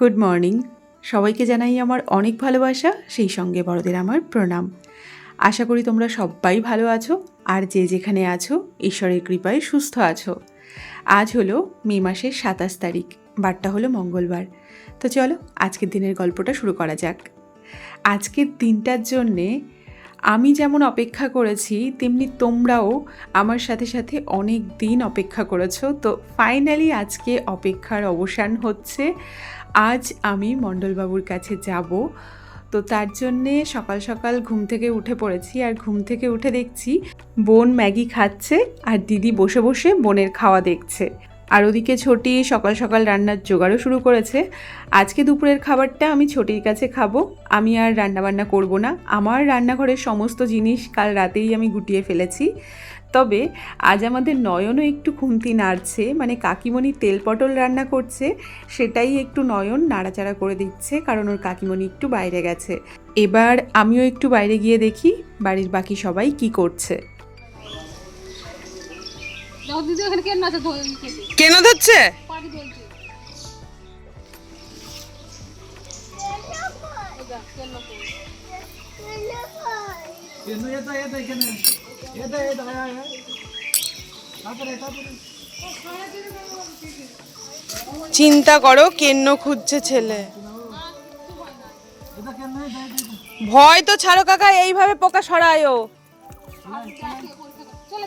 Good morning সবাইকে জানাই আমার অনেক ভালোবাসা, সেই সঙ্গে বড়দের আমার প্রণাম। আশা করি তোমরা সবাই ভালো আছো, আর যে যেখানে আছো, ঈশ্বরের কৃপায় সুস্থ আছো। আজ হলো মে মাসের সাতাশ তারিখ, বারটা হলো মঙ্গলবার। তো চলো, আজকের দিনের গল্পটা শুরু করা যাক। আজকের দিনটার জন্যে আমি যেমন অপেক্ষা করেছি, তেমনি তোমরাও আমার সাথে সাথে অনেক দিন অপেক্ষা করেছ। তো ফাইনালি আজকে অপেক্ষার অবসান হচ্ছে। আজ আমি মণ্ডলবাবুর কাছে যাব। তো তার জন্যে সকাল সকাল ঘুম থেকে উঠে পড়েছি আর ঘুম থেকে উঠে দেখছি বোন ম্যাগি খাচ্ছে আর দিদি বসে বসে বোনের খাওয়া দেখছে। আর ওদিকে ছোটি সকাল সকাল রান্নার জোগাড়ও শুরু করেছে। আজকে দুপুরের খাবারটা আমি ছোটির কাছে খাব। আমি আর রান্নাবান্না করব না। আমার রান্নাঘরের সমস্ত জিনিস কাল রাতেই আমি গুটিয়ে ফেলেছি। তবে আজ আমাদের নয়নও একটু খুন্তি নাড়ছে মানে কাকিমণি তেল পটল রান্না করছে সেটাই একটু নয়ন নাড়াচাড়া করে দিচ্ছে কারণ ওর কাকিমণি একটু বাইরে গেছে। এবার আমিও একটু বাইরে গিয়ে দেখি বাড়ির বাকি সবাই কি করছে। কেন ধরছে? কেন। চিন্তা করো কেন খুঁজছে ছেলে। ভয় তো ছাড়ো কাকা এইভাবে পোকা সরায়ও। চলে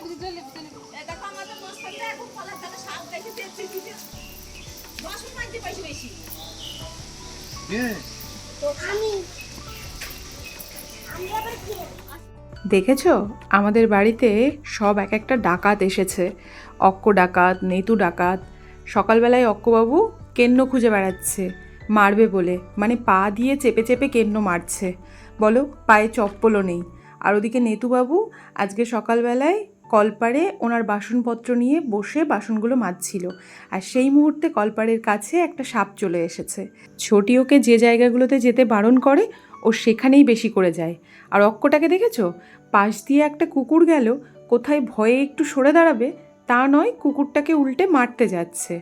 দেখেছ? আমাদের বাড়িতে সব এক একটা ডাকাত এসেছে। অক্ক ডাকাত, নেতু ডাকাত। সকালবেলায় অক্কবাবু কেন্ন খুঁজে বেড়াচ্ছে। মারবে বলে। মানে পা দিয়ে চেপে চেপে কেন্ন মারছে। বলো, পায়ে চপ্পলও নেই। আর ওদিকে নেতুবাবু আজকে সকালবেলায় কলপারে ওনার বাসনপত্র নিয়ে বসে বাসনগুলো মাজছিল। আর সেই মুহূর্তে কলপারের কাছে একটা সাপ চলে এসেছে। ছোটি ওকে যে জায়গাগুলোতে যেতে বারণ করে, ও সেখানেই বেশি করে যায়। আর অক্কটাকে দেখেছ? পাশ দিয়ে একটা কুকুর গেল, কোথায় ভয়ে একটু সরে দাঁড়াবে, তা নয় কুকুরটাকে উল্টে মারতে যাচ্ছে।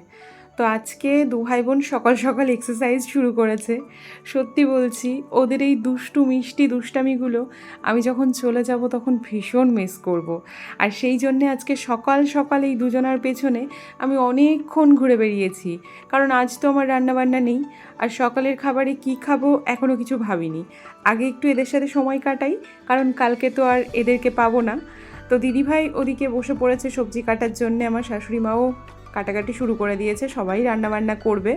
তো আজকে দু ভাই বোন সকাল সকাল এক্সারসাইজ শুরু করেছে। সত্যি বলছি, ওদের এই দুষ্টু, মিষ্টি দুষ্টামিগুলো আমি যখন চলে যাব তখন ভীষণ মিস করব। আর সেই জন্যে আজকে সকাল সকাল এই দুজনার পেছনে আমি অনেকক্ষণ ঘুরে বেরিয়েছি কারণ আজ তো আমার রান্নাবান্না নেই, আর সকালের খাবারে কি খাব এখনও কিছু ভাবিনি। আগে একটু এদের সাথে সময় কাটাই, কারণ কালকে তো আর এদেরকে পাবো না। তো দিদিভাই ওদিকে বসে পড়েছে সবজি কাটার জন্য, আমার শাশুড়ি মাও কাটাকাটি শুরু করে দিয়েছে, সবাই রান্নাবান্না করবে।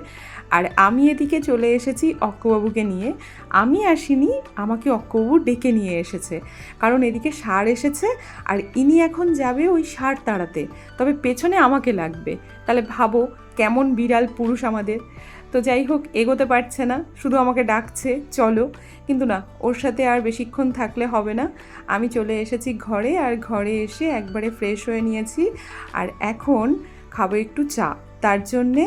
আর আমি এদিকে চলে এসেছি অক্কবাবুকে নিয়ে। আমি আসিনি, আমাকে অক্কবাবু ডেকে নিয়ে এসেছে। কারণ এদিকে সার এসেছে আর ইনি এখন যাবে ওই সার তাড়াতে। তবে পেছনে আমাকে লাগবে। তাহলে ভাবো, কেমন বিড়াল পুরুষ আমাদের। তো যাই হোক, এগোতে পারছে না, শুধু আমাকে ডাকছে, চলো। কিন্তু না, ওর সাথে আর বেশিক্ষণ থাকলে হবে না। আমি চলে এসেছি ঘরে আর ঘরে এসে একবারে ফ্রেশ হয়ে নিয়েছি। আর এখন খাব একটু চা। তার জন্যে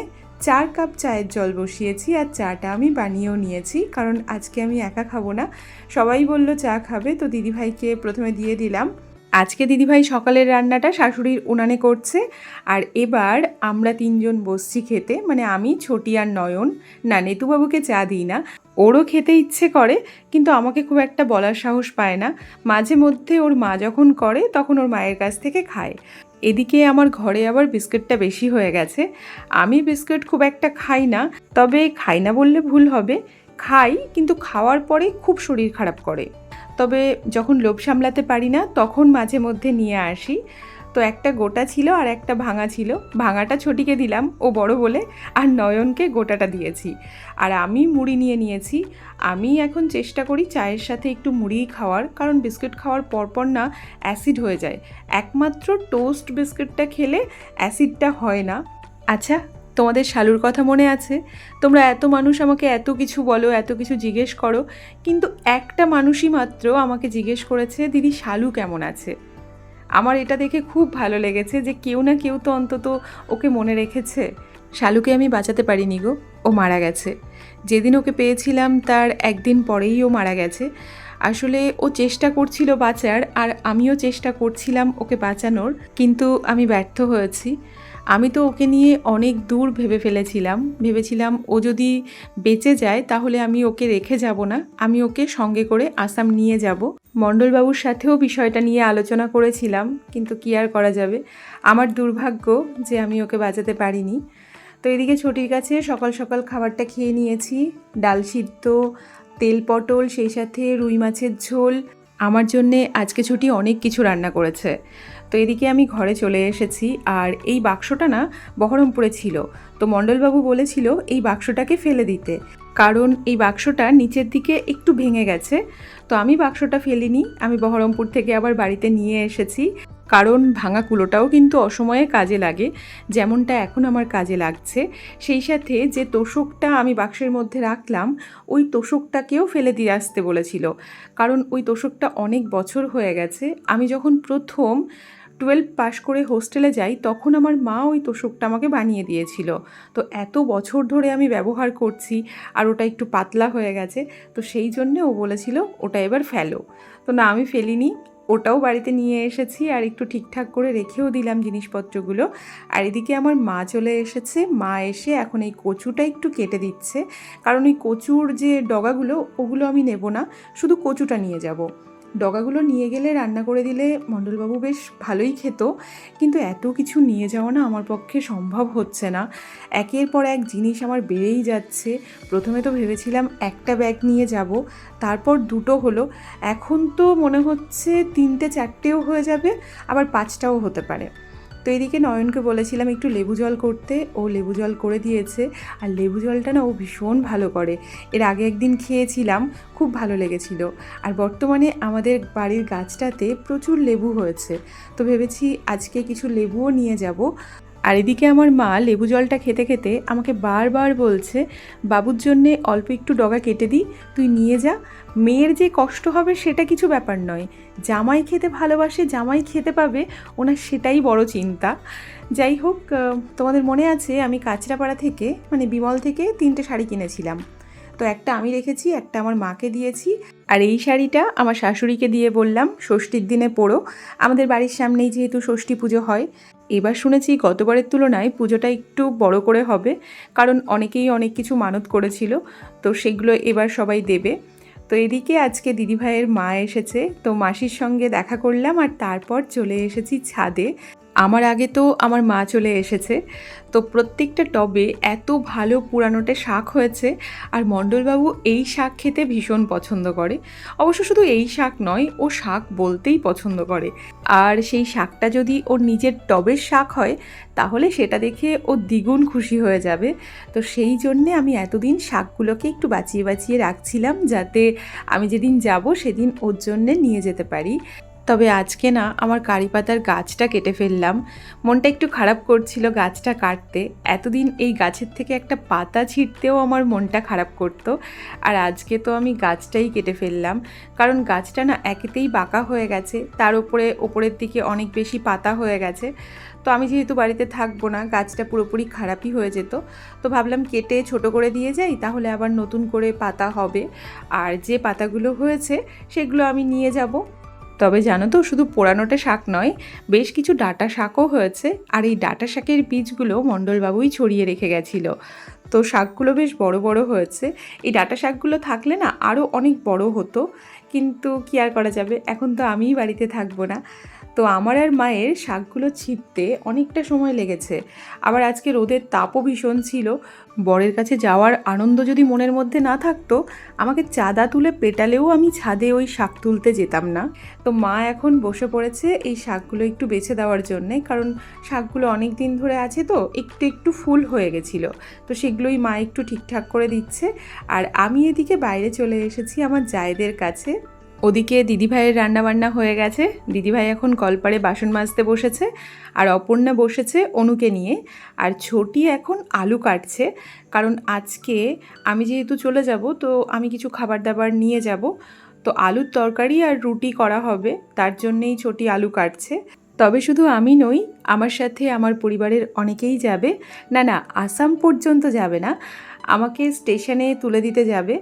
চার কাপ চায়ের জল বসিয়েছি আর চাটা আমি বানিয়েও নিয়েছি, কারণ আজকে আমি একা খাব না। সবাই বলল চা খাবে, তো দিদিভাইকে প্রথমে দিয়ে দিলাম। আজকে দিদিভাই সকালের রান্নাটা শাশুড়ির উনানে করছে, আর এবার আমরা তিনজন বসছি খেতে মানে আমি, ছোটি আর নয়ন। না, নেতুবাবুকে চা দিই না। ওরও খেতে ইচ্ছে করে, কিন্তু আমাকে খুব একটা বলার সাহস পায় না। মাঝে মধ্যে ওর মা যখন করে, তখন ওর মায়ের কাছ থেকে খায়। এদিকে আমার ঘরে আবার বিস্কুটটা বেশি হয়ে গেছে। আমি বিস্কুট খুব একটা খাই না, তবে খাই না বললে ভুল হবে। খাই, কিন্তু খাওয়ার পরে খুব শরীর খারাপ করে। তবে যখন লোভ সামলাতে পারি না, তখন মাঝে মধ্যে নিয়ে আসি। তো একটা গোটা ছিল আর একটা ভাঙা ছিল। ভাঙাটা ছোটিকে দিলাম, ও বড় বলে, আর নয়নকে গোটাটা দিয়েছি। আর আমি মুড়ি নিয়ে নিয়েছি। আমি এখন চেষ্টা করি চায়ের সাথে একটু মুড়ি খাওয়ার, কারণ বিস্কুট খাওয়ার পরপর না অ্যাসিড হয়ে যায়। একমাত্র টোস্ট বিস্কুটটা খেলে অ্যাসিডটা হয় না। আচ্ছা তোমাদের শালুর কথা মনে আছে? তোমরা এত মানুষ আমাকে এত কিছু বলো, এত কিছু জিজ্ঞেস করো, কিন্তু একটা মানুষই মাত্র আমাকে জিজ্ঞেস করেছে, দিদি, শালু কেমন আছে? আমার এটা দেখে খুব ভালো লেগেছে যে কেউ না কেউ তো অন্তত ওকে মনে রেখেছে। শালুকে আমি বাঁচাতে পারিনি গো, ও মারা গেছে। যেদিন ওকে পেয়েছিলাম তার একদিন পরেই ও মারা গেছে। আসলে ও চেষ্টা করছিল বাঁচার আর আমিও চেষ্টা করছিলাম ওকে বাঁচানোর, কিন্তু আমি ব্যর্থ হয়েছি। আমি তো ওকে নিয়ে অনেক দূর ভেবে ফেলেছিলাম। ভেবেছিলাম ও যদি বেঁচে যায় তাহলে আমি ওকে রেখে যাব না। আমি ওকে সঙ্গে করে আসাম নিয়ে যাব। মণ্ডলবাবুর সাথেও বিষয়টা নিয়ে আলোচনা করেছিলাম, কিন্তু কি আর করা যাবে? আমার দুর্ভাগ্য যে আমি ওকে বাঁচাতে পারিনি। তো এদিকে ছুটির কাছে সকাল সকাল খাবারটা খেয়ে নিয়েছি। ডাল সিদ্ধ, তেল পটল, সেই সাথে রুই মাছের ঝোল। আমার জন্যে আজকে ছুটি অনেক কিছু রান্না করেছে। তো এদিকে আমি ঘরে চলে এসেছি আর এই বাক্সটা না বহরমপুরে ছিল। তো মণ্ডলবাবু বলেছিল এই বাক্সটাকে ফেলে দিতে। কারণ এই বাক্সটা নিচের দিকে একটু ভেঙে গেছে। তো আমি বাক্সটা ফেলিনি, আমি বহরমপুর থেকে আবার বাড়িতে নিয়ে এসেছি। কারণ ভাঙা কুলোটাও কিন্তু অসময়ে কাজে লাগে, যেমনটা এখন আমার কাজে লাগছে। সেই সাথে যে তোষকটা আমি বাক্সের মধ্যে রাখলাম, ওই তোষকটাকেও ফেলে দিয়ে আসতে বলেছিল। কারণ ওই তোষকটা অনেক বছর হয়ে গেছে। আমি যখন প্রথম টুয়েলভ পাশ করে হোস্টেলে যাই, তখন আমার মা ওই তোষকটা আমাকে বানিয়ে দিয়েছিল। তো এত বছর ধরে আমি ব্যবহার করছি আর ওটা একটু পাতলা হয়ে গেছে, তো সেই জন্যে ও বলেছিল, ওটা এবার ফেলো। তো না, আমি ফেলিনি, ওটাও বাড়িতে নিয়ে এসেছি আর একটু ঠিকঠাক করে রেখেও দিলাম জিনিসপত্রগুলো। আর এদিকে আমার মা চলে এসেছে, মা এসে এখন এই কচুটা একটু কেটে দিচ্ছে। কারণ ওই কচুর যে ডগাগুলো, ওগুলো আমি নেব না, শুধু কচুটা নিয়ে যাব। ডগাগুলো নিয়ে গেলে রান্না করে দিলে মণ্ডলবাবু বেশ ভালোই খেত, কিন্তু এত কিছু নিয়ে যাওয়া না আমার পক্ষে সম্ভব হচ্ছে না। একের পর এক জিনিস আমার বেড়েই যাচ্ছে। প্রথমে তো ভেবেছিলাম একটা ব্যাগ নিয়ে যাব, তারপর দুটো হলো। এখন তো মনে হচ্ছে তিনটে চারটেও হয়ে যাবে, আবার পাঁচটাও হতে পারে। তো এদিকে নয়নকে বলেছিলাম একটু লেবু জল করতে। ও লেবু জল করে দিয়েছে আর লেবু জলটা না ও ভীষণ ভালো করে। এর আগে একদিন খেয়েছিলাম, খুব ভালো লেগেছিল। আর বর্তমানে আমাদের বাড়ির গাছটাতে প্রচুর লেবু হয়েছে। তো ভেবেছি আজকে কিছু লেবুও নিয়ে যাব। আর এদিকে আমার মা লেবু জলটা খেতে খেতে আমাকে বারবার বলছে, বাবুর জন্যে অল্প একটু ডগা কেটে দিই, তুই নিয়ে যা। মেয়ের যে কষ্ট হবে সেটা কিছু ব্যাপার নয়। জামাই খেতে ভালোবাসে, জামাই খেতে পাবে, ওনার সেটাই বড় চিন্তা। যাই হোক তোমাদের মনে আছে আমি কাঁচরাপাড়া থেকে মানে বিমল থেকে তিনটে শাড়ি কিনেছিলাম। তো একটা আমি রেখেছি, একটা আমার মাকে দিয়েছি। আর এই শাড়িটা আমার শাশুড়িকে দিয়ে বললাম, ষষ্ঠীর দিনে পরো। আমাদের বাড়ির সামনেই যেহেতু ষষ্ঠী পুজো হয়, এবার শুনেছি গতবারের তুলনায় পুজোটা একটু বড় করে হবে, কারণ অনেকেই অনেক কিছু মানত করেছিল, তো সেগুলো এবার সবাই দেবে। তো এদিকে আজকে দিদিভাইয়ের মা এসেছে, তো মাসির সঙ্গে দেখা করলাম আর তারপর চলে এসেছি ছাদে। আমার আগে তো আমার মা চলে এসেছে। তো প্রত্যেকটা টবে এত ভালো পুরানোটে শাক হয়েছে আর মণ্ডলবাবু এই শাক খেতে ভীষণ পছন্দ করে। অবশ্য শুধু এই শাক নয়, ও শাক বলতেই পছন্দ করে। আর সেই শাকটা যদি ওর নিজের টবের শাক হয়, তাহলে সেটা দেখে ও দ্বিগুণ খুশি হয়ে যাবে। তো সেই জন্যে আমি এতদিন শাকগুলোকে একটু বাঁচিয়ে বাঁচিয়ে রাখছিলাম যাতে আমি যেদিন যাব, সেদিন ওর জন্যে নিয়ে যেতে পারি। তবে আজকে না আমার কারি পাতার গাছটা কেটে ফেললাম। মনটা একটু খারাপ করছিল গাছটা কাটতে। এতদিন এই গাছের থেকে একটা পাতা ছিঁড়তেও আমার মনটা খারাপ করতো। আর আজকে তো আমি গাছটাই কেটে ফেললাম। কারণ গাছটা না একেতেই বাঁকা হয়ে গেছে। তার উপরে, ওপরের দিকে অনেক বেশি পাতা হয়ে গেছে। তো আমি যেহেতু বাড়িতে থাকব না, গাছটা পুরোপুরি খারাপই হয়ে যেত। তো ভাবলাম কেটে ছোট করে দিয়ে যাই, তাহলে আবার নতুন করে পাতা হবে। আর যে পাতাগুলো হয়েছে, সেগুলো আমি নিয়ে যাব। তবে জানো তো, শুধু পোড়ানোটা শাক নয়, বেশ কিছু ডাটা শাকও হয়েছে। আর এই ডাটা শাকের বীজগুলো মণ্ডলবাবুই ছড়িয়ে রেখে গেছিল। তো শাকগুলো বেশ বড় বড় হয়েছে। এই ডাটা শাকগুলো থাকলে না আরও অনেক বড় হতো। কিন্তু কি আর করা যাবে? এখন তো আমিই বাড়িতে থাকব না। তো আমার আর মায়ের শাকগুলো ছিঁড়তে অনেকটা সময় লেগেছে। আবার আজকে রোদের তাপও ভীষণ ছিল। বরের কাছে যাওয়ার আনন্দ যদি মনের মধ্যে না থাকতো, আমাকে চাঁদা তুলে পেটালেও আমি ছাদে ওই শাক তুলতে যেতাম না। তো মা এখন বসে পড়েছে এই শাকগুলো একটু বেছে দেওয়ার জন্যে, কারণ শাকগুলো অনেক দিন ধরে আছে তো, একটু একটু ফুল হয়ে গেছিল। তো সেগুলোই মা একটু ঠিকঠাক করে দিচ্ছে। আর আমি এদিকে বাইরে চলে এসেছি আমার জায়েদের কাছে। ওদিকে দিদিভাইয়ের রান্নাবান্না হয়ে গেছে। দিদিভাই এখন কলপারে বাসন মাজতে বসেছে আর অপর্ণা বসেছে অনুকে নিয়ে। আর ছোটি এখন আলু কাটছে। কারণ আজকে আমি যেহেতু চলে যাব, তো আমি কিছু খাবার দাবার নিয়ে যাব। তো আলুর তরকারি আর রুটি করা হবে, তার জন্যেই ছোটি আলু কাটছে। তবে শুধু আমি নই, আমার সাথে আমার পরিবারের অনেকেই যাবে। না না, আসাম পর্যন্ত যাবে না। আমাকে স্টেশনে তুলে দিতে যাবে।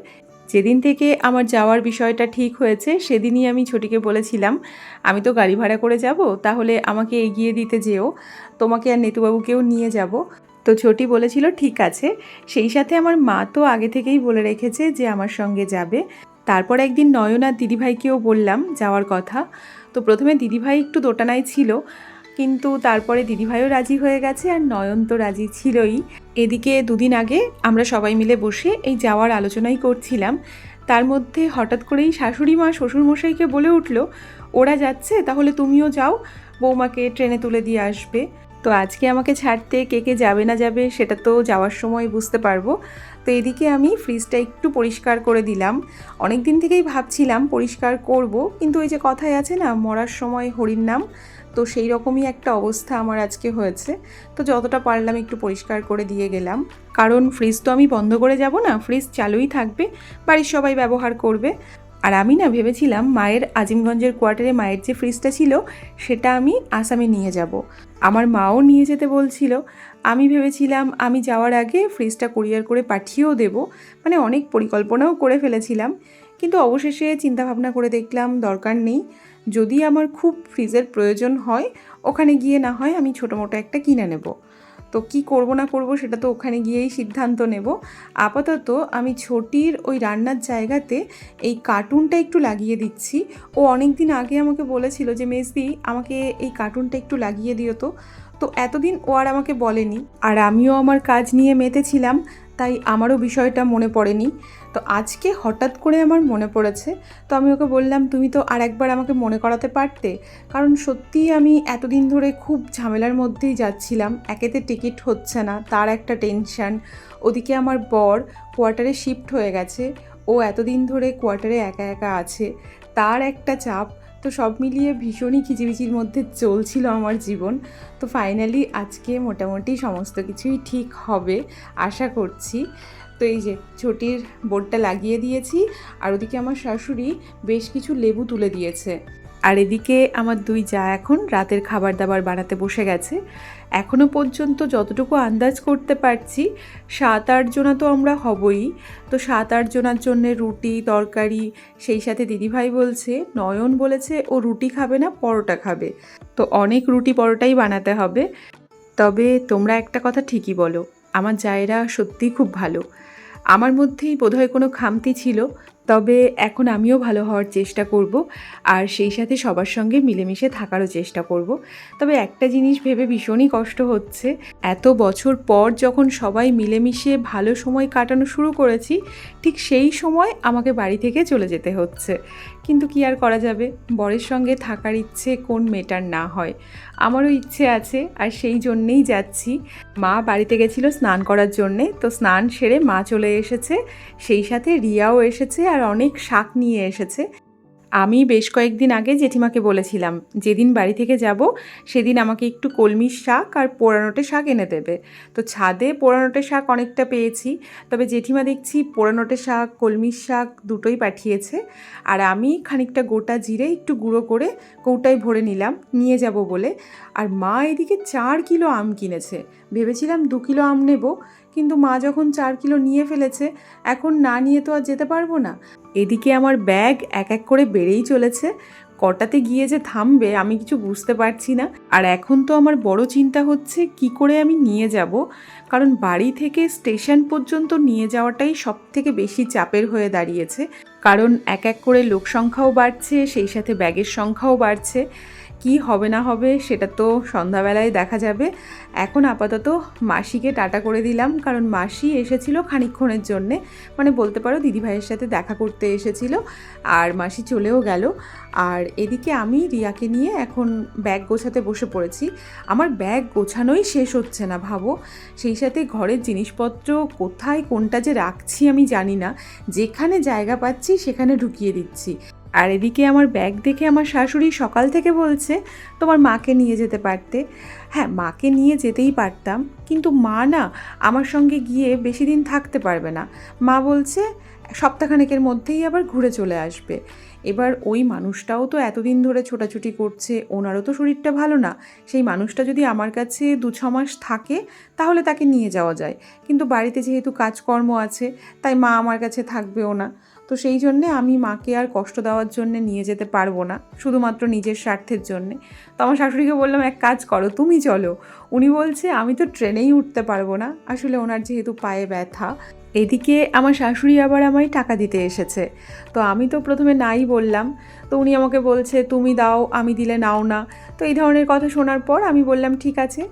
যেদিন থেকে আমার যাওয়ার বিষয়টা ঠিক হয়েছে, সেদিনই আমি ছোটিকে বলেছিলাম, আমি তো গাড়ি ভাড়া করে যাব, তাহলে আমাকে এগিয়ে দিতে যেও। তোমাকে আর নেতুবাবুকেও নিয়ে যাব। তো ছোটি বলেছিল, ঠিক আছে। সেই সাথে আমার মা তো আগে থেকেই বলে রেখেছে যে আমার সঙ্গে যাবে। তারপর একদিন নয়ন আর দিদিভাইকেও বললাম যাওয়ার কথা। তো প্রথমে দিদিভাই একটু দোটানায় ছিল। কিন্তু তারপরে দিদিভাইও রাজি হয়ে গেছে আর নয়ন তো রাজি ছিলই। এদিকে দুদিন আগে আমরা সবাই মিলে বসে এই যাওয়ার আলোচনাই করছিলাম। তার মধ্যে হঠাৎ করেই শাশুড়ি মা, শ্বশুরমশাইকে বলে উঠল, ওরা যাচ্ছে, তাহলে তুমিও যাও, বৌমাকে ট্রেনে তুলে দিয়ে আসবে। তো আজকে আমাকে ছাড়তে কে কে যাবে না যাবে সেটা তো যাওয়ার সময় বুঝতে পারব। তো এদিকে আমি ফ্রিজটা একটু পরিষ্কার করে দিলাম। অনেক দিন থেকেই ভাবছিলাম পরিষ্কার করব, কিন্তু ওই যে কথায় আছে না, মরার সময় হরির নাম। তো সেই রকমই একটা অবস্থা আমার আজকে হয়েছে। তো যতটা পারলাম একটু পরিষ্কার করে দিয়ে গেলাম। কারণ ফ্রিজ তো আমি বন্ধ করে যাব না ফ্রিজ চালুই থাকবে, বাড়ির সবাই ব্যবহার করবে। আর আমি না ভেবেছিলাম মায়ের আজিমগঞ্জের কোয়ার্টারে মায়ের যে ফ্রিজটা ছিল, সেটা আমি আসামে নিয়ে যাব। আমার মাও নিয়ে যেতে বলছিল। আমি ভেবেছিলাম আমি যাওয়ার আগে ফ্রিজটা কুরিয়ার করে পাঠিয়েও দেব। মানে অনেক পরিকল্পনাও করে ফেলেছিলাম। কিন্তু অবশেষে চিন্তাভাবনা করে দেখলাম দরকার নেই। যদি আমার খুব ফ্রিজের প্রয়োজন হয়, ওখানে গিয়ে না হয় আমি ছোটো মোটো একটা কিনে নেব। তো কি করব না করব সেটা তো ওখানে গিয়েই সিদ্ধান্ত নেব। আপাতত আমি ছোটির ওই রান্নার জায়গাতে এই কার্টুনটা একটু লাগিয়ে দিচ্ছি। ও অনেক দিন আগে আমাকে বলেছিল যে মেসদি আমাকে এই কার্টুনটা একটু লাগিয়ে দিও তো। তো এতদিন ও আর আমাকে বলেনি। আর আমিও আমার কাজ নিয়ে মেতেছিলাম। তাই আমারও বিষয়টা মনে পড়েনি। তো আজকে হঠাৎ করে আমার মনে পড়েছে, তো আমি ওকে বললাম, তুমি তো আর একবার আমাকে মনে করাতে পারতে? কারণ সত্যিই আমি এতদিন ধরে খুব ঝামেলার মধ্যেই যাচ্ছিলাম, একেতে টিকিট হচ্ছে না, তার একটা টেনশন। ওদিকে আমার বর কোয়ার্টারে শিফট হয়ে গেছে, ও এতদিন ধরে কোয়ার্টারে একা একা আছে, তার একটা চাপ তো সব মিলিয়ে ভীষণই খিচিবিচির মধ্যে চলছিল আমার জীবন। তো ফাইনালি আজকে মোটামুটি সমস্ত কিছুই ঠিক হবে, আশা করছি। তো এই যে ছোটির বোর্ডটা লাগিয়ে দিয়েছি, আর ওদিকে আমার শাশুড়ি বেশ কিছু লেবু তুলে দিয়েছে। আর এদিকে আমার দুই যা এখন রাতের খাবার দাবার বানাতে বসে গেছে। এখনও পর্যন্ত যতটুকু আন্দাজ করতে পারছি, সাত আট জনা তো আমরা হবই। তো সাত আট জনার জন্য রুটি, তরকারি, সেই সাথে দিদিভাই বলছে, নয়ন বলেছে, ও রুটি খাবে না, পরোটা খাবে। তো অনেক রুটি পরোটাই বানাতে হবে। তবে তোমরা একটা কথা ঠিকই বলো, আমার জায়েরা সত্যিই খুব ভালো। আমার মধ্যেই বোধহয় কোনো খামতি ছিল। তবে এখন আমিও ভালো হওয়ার চেষ্টা করব আর সেই সাথে সবার সঙ্গে মিলেমিশে থাকারও চেষ্টা করব। তবে একটা জিনিস ভেবে ভীষণই কষ্ট হচ্ছে। এত বছর পর যখন সবাই মিলেমিশে ভালো সময় কাটানো শুরু করেছি, ঠিক সেই সময় আমাকে বাড়ি থেকে চলে যেতে হচ্ছে। কিন্তু কি আর করা যাবে? বরের সঙ্গে থাকার ইচ্ছে কোন মেটার না হয়। আমারও ইচ্ছে আছে আর সেই জন্যেই যাচ্ছি। মা বাড়িতে গেছিল স্নান করার জন্যে, তো স্নান সেরে মা চলে এসেছে। সেই সাথে রিয়াও এসেছে আর অনেক শাক নিয়ে এসেছে। আমি বেশ কয়েকদিন আগে জেঠিমাকে বলেছিলাম, যেদিন বাড়ি থেকে যাব, সেদিন আমাকে একটু কলমির শাক আর পোড়ানোটে শাক এনে দেবে। তো ছাদে পোড়ানোটে শাক অনেকটা পেয়েছি, তবে জেঠিমা দেখছি পোড়ানোটে শাক, কলমির শাক দুটোই পাঠিয়েছে। আর আমি খানিকটা গোটা জিরে একটু গুঁড়ো করে কৌটায় ভরে নিলাম, নিয়ে যাব বলে। আর মা এদিকে চার কিলো আম কিনেছে। ভেবেছিলাম দু কিলো আম নেব কিন্তু মা যখন চার কিলো নিয়ে ফেলেছে, এখন না নিয়ে তো আর যেতে পারব না। এদিকে আমার ব্যাগ এক এক করে বেড়েই চলেছে। কটাতে গিয়ে যে থামবে, আমি কিছু বুঝতে পারছি না। আর এখন তো আমার বড় চিন্তা হচ্ছে, কি করে আমি নিয়ে যাব? কারণ বাড়ি থেকে স্টেশন পর্যন্ত নিয়ে যাওয়াটাই সব থেকে বেশি চাপের হয়ে দাঁড়িয়েছে। কারণ এক এক করে লোক সংখ্যাও বাড়ছে, সেই সাথে ব্যাগের সংখ্যাও বাড়ছে। কি হবে না হবে সেটা তো সন্ধ্যাবেলায় দেখা যাবে। এখন আপাতত মাসিকে টাটা করে দিলাম, কারণ মাসি এসেছিল খানিকক্ষণের জন্যে। মানে বলতে পারো দিদিভাইয়ের সাথে দেখা করতে এসেছিল, আর মাসি চলেও গেল। আর এদিকে আমি রিয়াকে নিয়ে এখন ব্যাগ গোছাতে বসে পড়েছি। আমার ব্যাগ গোছানোই শেষ হচ্ছে না, ভাবো। সেই সাথে ঘরের জিনিসপত্র কোথায়, কোনটা যে রাখছি আমি জানি না। যেখানে জায়গা পাচ্ছি সেখানে ঢুকিয়ে দিচ্ছি। আর এদিকে আমার ব্যাগ দেখে আমার শাশুড়ি সকাল থেকে বলছে তোমার মাকে নিয়ে যেতে পারতে। হ্যাঁ মাকে নিয়ে যেতেই পারতাম, কিন্তু মা না আমার সঙ্গে গিয়ে বেশি দিন থাকতে পারবে না। মা বলছে, সপ্তাহখানেকের মধ্যেই আবার ঘুরে চলে আসবে। এবার ওই মানুষটাও তো এতদিন ধরে ছোটাছুটি করছে, ওনারও তো শরীরটা ভালো না। সেই মানুষটা যদি আমার কাছে দু ছ মাস থাকে, তাহলে তাকে নিয়ে যাওয়া যায়। কিন্তু বাড়িতে যেহেতু কাজকর্ম আছে, তাই মা আমার কাছে থাকবেও না। তো সেই জন্যে আমি মাকে আর কষ্ট দেওয়ার জন্য নিয়ে যেতে পারব না, শুধুমাত্র নিজের স্বার্থের জন্যে। তো আমার শাশুড়িকে বললাম, এক কাজ করো, তুমি চলো। উনি বলছে, আমি তো ট্রেনেই উঠতে পারব না। আসলে ওনার যেহেতু পায়ে ব্যথা, এদিকে আমার শাশুড়ি আবার আমায় টাকা দিতে এসেছে। তো আমি তো প্রথমে নাই বললাম, তো উনি আমাকে বলছে, তুমি দাও, আমি দিলে নাও না। তো এই ধরনের কথা শোনার পর আমি বললাম, ঠিক আছে।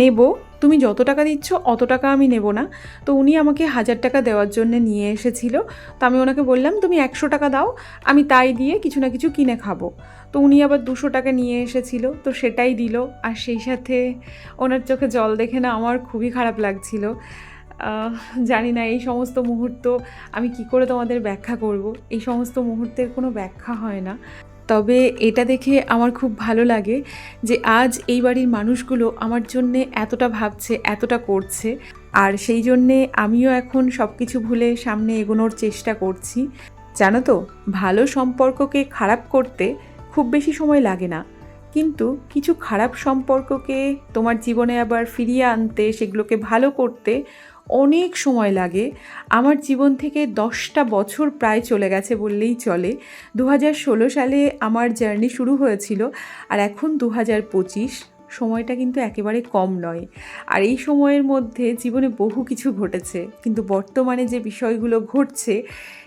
নেব। তুমি যত টাকা দিচ্ছ, অত টাকা আমি নেব না। তো উনি আমাকে হাজার টাকা দেওয়ার জন্য নিয়ে এসেছিল। তো আমি ওনাকে বললাম, তুমি একশো টাকা দাও, আমি তাই দিয়ে কিছু না কিছু কিনে খাব। তো উনি আবার দুশো টাকা নিয়ে এসেছিল, তো সেটাই দিল। আর সেই সাথে ওনার চোখে জল দেখে না আমার খুবই খারাপ লাগছিল। জানি না, এই সমস্ত মুহূর্ত আমি কি করে তোমাদের ব্যাখ্যা করব? এই সমস্ত মুহূর্তের কোনো ব্যাখ্যা হয় না। তবে এটা দেখে আমার খুব ভালো লাগে যে আজ এই বাড়ির মানুষগুলো আমার জন্যে এতটা ভাবছে, এতটা করছে। আর সেই জন্যে আমিও এখন সব কিছু ভুলে সামনে এগোনোর চেষ্টা করছি। জানো তো, ভালো সম্পর্ককে খারাপ করতে খুব বেশি সময় লাগে না। কিন্তু কিছু খারাপ সম্পর্ককে তোমার জীবনে আবার ফিরিয়ে আনতে, সেগুলোকে ভালো করতে অনেক সময় লাগে। আমার জীবন থেকে দশটা বছর প্রায় চলে গেছে বললেই চলে। দু হাজার ষোলো সালে আমার জার্নি শুরু হয়েছিল আর এখন দু হাজার পঁচিশ। সময়টা কিন্তু একেবারে কম নয়। আর এই সময়ের মধ্যে জীবনে বহু কিছু ঘটেছে। কিন্তু বর্তমানে যে বিষয়গুলো ঘটছে,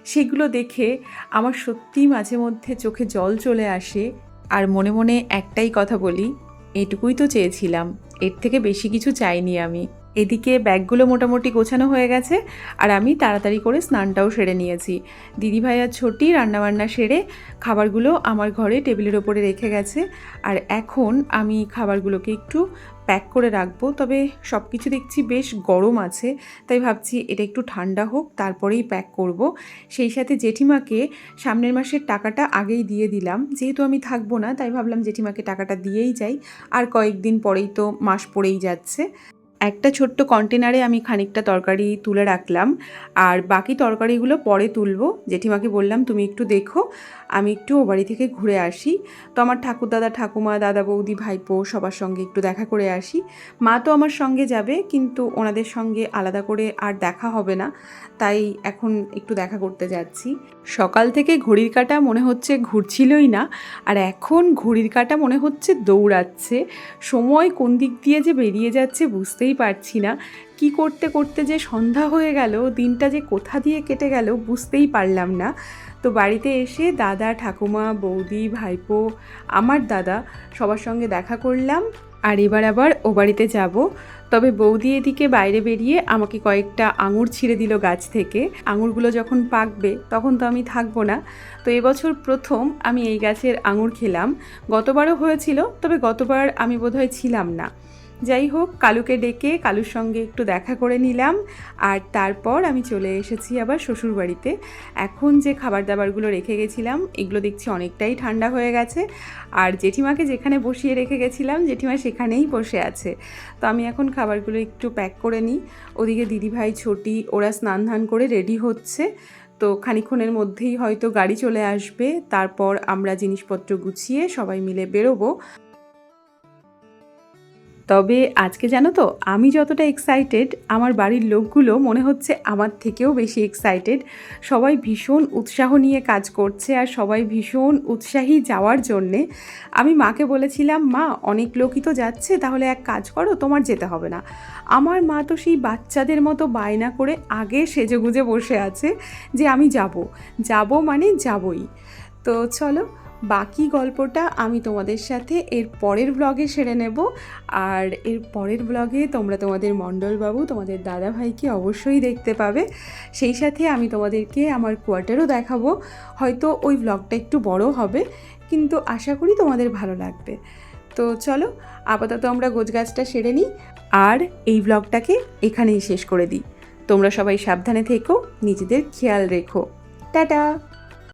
সেগুলো দেখে আমার সত্যিই মাঝে মধ্যে চোখে জল চলে আসে। আর মনে মনে একটাই কথা বলি, এটুকুই তো চেয়েছিলাম। এর থেকে বেশি কিছু চাইনি আমি। এদিকে ব্যাগগুলো মোটামুটি গোছানো হয়ে গেছে আর আমি তাড়াতাড়ি করে স্নানটাও সেরে নিয়েছি। দিদিভাই আর ছোটি রান্নাবান্না সেরে খাবারগুলো আমার ঘরে টেবিলের ওপরে রেখে গেছে আর এখন আমি খাবারগুলোকে একটু প্যাক করে রাখব, তবে সব কিছু দেখছি বেশ গরম আছে, তাই ভাবছি এটা একটু ঠান্ডা হোক, তারপরেই প্যাক করব। সেই সাথে জেঠিমাকে সামনের মাসের টাকাটা আগেই দিয়ে দিলাম, যেহেতু আমি থাকব না, তাই ভাবলাম জেঠিমাকে টাকাটা দিয়েই যাই, আর কয়েকদিন পরেই তো মাস পড়েই যাচ্ছে। একটা ছোট্ট কন্টেনারে আমি খানিকটা তরকারি তুলে রাখলাম। আর বাকি তরকারিগুলো পরে তুলবো। জেঠিমাকে বললাম, তুমি একটু দেখো, আমি একটু ও বাড়ি থেকে ঘুরে আসি। তো আমার ঠাকুর দাদা ঠাকুমা, দাদা, বৌদি, ভাইপো সবার সঙ্গে একটু দেখা করে আসি। মা তো আমার সঙ্গে যাবে, কিন্তু ওনাদের সঙ্গে আলাদা করে আর দেখা হবে না। তাই এখন একটু দেখা করতে যাচ্ছি। সকাল থেকে ঘড়ির কাটা মনে হচ্ছে ঘুরছিলই না। আর এখন ঘড়ির কাটা মনে হচ্ছে দৌড়াচ্ছে। সময় কোন দিক দিয়ে যে বেরিয়ে যাচ্ছে বুঝতেই পারছি না। কি করতে করতে যে সন্ধ্যা হয়ে গেল, দিনটা যে কোথা দিয়ে কেটে গেল বুঝতেই পারলাম না। তো বাড়িতে এসে দাদা, ঠাকুমা, বৌদি, ভাইপো, আমার দাদা সবার সঙ্গে দেখা করলাম আর এবার আবার ও বাড়িতে যাব। তবে বৌদি এদিকে বাইরে বেরিয়ে আমাকে কয়েকটা আঙুর ছিঁড়ে দিল গাছ থেকে। আঙুরগুলো যখন পাকবে তখন তো আমি থাকব না। তো এবছর প্রথম আমি এই গাছের আঙুর খেলাম। গতবারও হয়েছিল, তবে গতবার আমি বোধহয় ছিলাম না। যাই হোক, কালুকে ডেকে কালুর সঙ্গে একটু দেখা করে নিলাম, আর তারপর আমি চলে এসেছি আবার শ্বশুর বাড়িতে এখন যে খাবার দাবারগুলো রেখে গেছিলাম, এগুলো দেখছি অনেকটাই ঠান্ডা হয়ে গেছে, আর জেঠিমাকে যেখানে বসিয়ে রেখে গেছিলাম, জেঠিমা সেখানেই বসে আছে। তো আমি এখন খাবারগুলো একটু প্যাক করে নিই। ওদিকে দিদিভাই, ছোটি, ওরা স্নান ধান করে রেডি হচ্ছে। তো খানিক্ষণের মধ্যেই হয়তো গাড়ি চলে আসবে। তারপর আমরা জিনিসপত্র গুছিয়ে সবাই মিলে বেরোবো। তবে আজকে জানো তো, আমি যতটা এক্সাইটেড আমার বাড়ির লোকগুলো মনে হচ্ছে আমার থেকেও বেশি এক্সাইটেড সবাই ভীষণ উৎসাহ নিয়ে কাজ করছে আর সবাই ভীষণ উৎসাহী যাওয়ার জন্যে। আমি মাকে বলেছিলাম, মা, অনেক লোকই তো যাচ্ছে, তাহলে এক কাজ করো, তোমার যেতে হবে না। আমার মা তো সেই বাচ্চাদের মতো বায়না করে আগে সেজেগুজে বসে আছে যে, আমি যাব। যাব মানে যাবই। তো চলো বাকি গল্পটা আমি তোমাদের সাথে এর পরের ব্লগে সেরে নেব। আর এর পরের ব্লগে তোমরা তোমাদের মণ্ডলবাবু, তোমাদের দাদা ভাইকে অবশ্যই দেখতে পাবে। সেই সাথে আমি তোমাদেরকে আমার কোয়ার্টারও দেখাবো। হয়তো ওই ব্লগটা একটু বড় হবে, কিন্তু আশা করি তোমাদের ভালো লাগবে। তো চলো, আপাতত আমরা গোছগাছটা সেরে নিই। আর এই ব্লগটাকে এখানেই শেষ করে দিই। তোমরা সবাই সাবধানে থেকো, নিজেদের খেয়াল রেখো। টাটা!